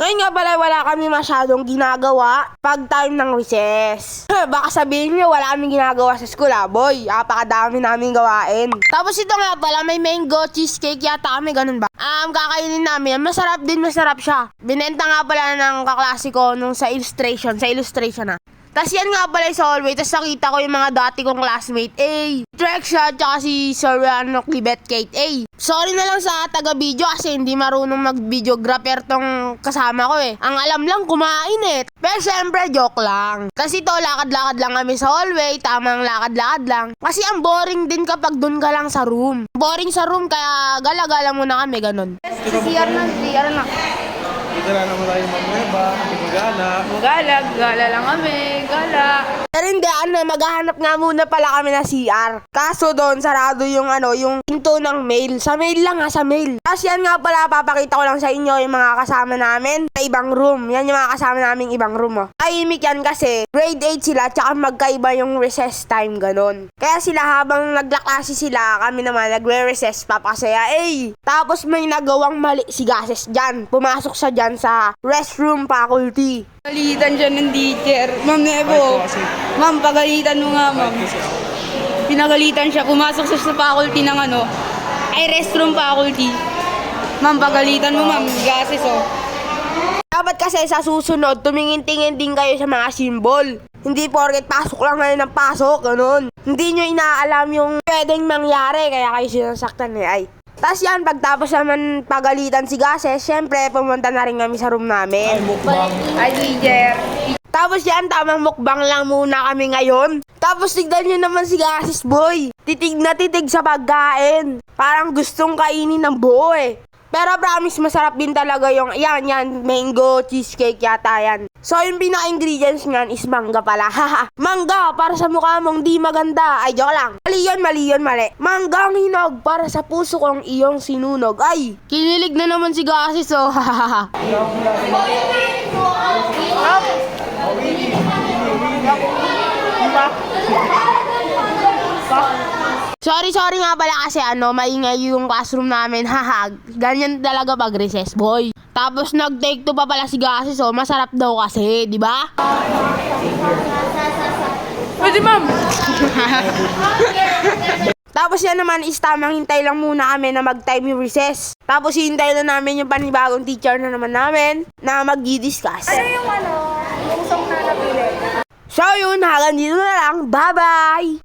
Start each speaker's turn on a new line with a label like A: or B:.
A: Ngayon nga pala wala kami masyadong ginagawa pag time ng recess. Baka sabihin nyo wala kami ginagawa sa school ah, boy. Apakadami namin gawain. Tapos ito nga pala, may mango cheesecake yata kami, ganun ba? Um, kakainin namin. Masarap din, masarap siya. Binenta nga pala ng kaklase nung sa illustration, sa illustration ah. Tapos yan nga pala sa hallway. Tapos nakita ko yung mga dati kong classmate. A. Trexia, tsaka si Sir ano, Clibet Kate. A. Sorry na lang sa taga-video kasi hindi marunong mag-videographer tong kasama ko eh. Ang alam lang, kumain eh. Pero syempre, joke lang. Kasi to, lakad-lakad lang kami sa hallway. Tamang lakad-lakad lang. Kasi ang boring din kapag dun ka lang sa room. Boring sa room, kaya gala-gala muna kami, ganun.
B: CR na, CR na.
C: Gala naman tayo mamueba, magala.
B: Gala, gala lang kami, gala.
A: Pero hindi, ano, maghahanap nga muna pala kami na CR. Kaso doon, sarado yung ano, yung pinto ng mail. Sa mail lang ha, sa mail. Tapos yan nga pala, papakita ko lang sa inyo yung mga kasama namin sa ibang room. Yan yung mga kasama namin ibang room, oh. Tahimik yan kasi grade 8 sila, tsaka magkaiba yung recess time, ganun. Kaya sila habang naglaklase sila, kami naman nagre-recess, papasaya, eh. Tapos may nagawang mali si Gases dyan. Pumasok siya dyan sa restroom faculty.
B: Pagalitan siya ng teacher. Ma'am Nebo,
C: Kasi,
B: ma'am, pagalitan mo nga, ma'am. Pinagalitan siya, pumasok siya sa faculty ng ano, ay restroom faculty. Ma'am, pagalitan mo, ma'am, gases, oh.
A: Dapat kasi sa susunod, tumingin-tingin din kayo sa mga symbol. Hindi porket pasok lang ngayon ng pasok, ganun. Hindi nyo inaalam yung pwedeng mangyari, kaya kayo sinasaktan eh. Ay. Tapos yan, pagtapos naman pagalitan si Gases, syempre pumunta na rin kami sa room
C: ay,
A: namin.
C: mukbang.
B: Ay, teacher.
A: Tapos yan, tamang mukbang lang muna kami ngayon. Tapos tignan nyo naman si Gases Boy. Titig na titig sa pagkain. Parang gustong kainin ng buo eh. Pero promise, masarap din talaga yung, yan, yan, mango cheesecake yata yan. So, yung pinaka-ingredients niyan is mangga pala. Haha, mangga para sa mukha mong di maganda. Ay, joke lang. Mali yun, mali yun, mali. Manggang hinog para sa puso kong iyong sinunog. Ay, kinilig na naman si Gasis, oh. Hahaha. Sorry, sorry nga pala kasi ano, maingay yung classroom namin. Haha, ganyan talaga pag recess, boy. Tapos nag-take to pa pala si Gasis, oh. Masarap daw kasi, di ba?
B: Pwede, ma'am.
A: Tapos yan naman is tamang hintay lang muna kami na mag-time yung recess. Tapos hintay na namin yung panibagong teacher na naman namin na mag-discuss.
B: yung ano, yung song na napili?
A: So yun, hanggang dito na lang. Bye-bye!